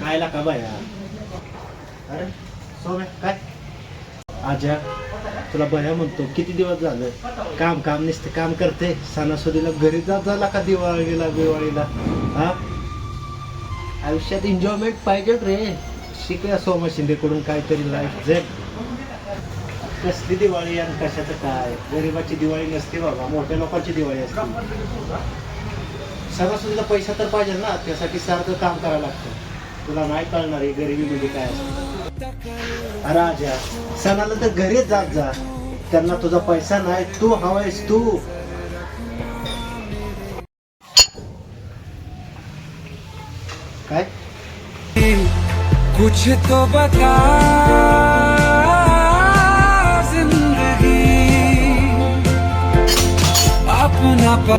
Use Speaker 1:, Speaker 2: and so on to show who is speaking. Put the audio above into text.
Speaker 1: काय का बाया अरे सोम्या काय? आजा तुला बया म्हणतो किती दिवस झालं? काम काम नसते काम करते. सणासुदीला घरी जात झाला का दिवाळीला दिवाळीला हा? आयुष्यात एन्जॉयमेंट पाहिजे रे. शिकूया सोमा शिंदेकडून काहीतरी लाईफ जग कसली दिवाळी आणि कशाचं काय? गरिबाची दिवाळी नसते बाबा मोठ्या लोकांची दिवाळी असते. सणासुदीला पैसा तर पाहिजे ना त्यासाठी सारखं काम करावं लागतं. तुला नाही कळणार आहे गरिबी म्हणजे काय असतं. राजा सणाला तर घरीच जात जा. त्यांना तुझा पैसा नाही तू हवायस तू. काय?
Speaker 2: कुछ तो बता.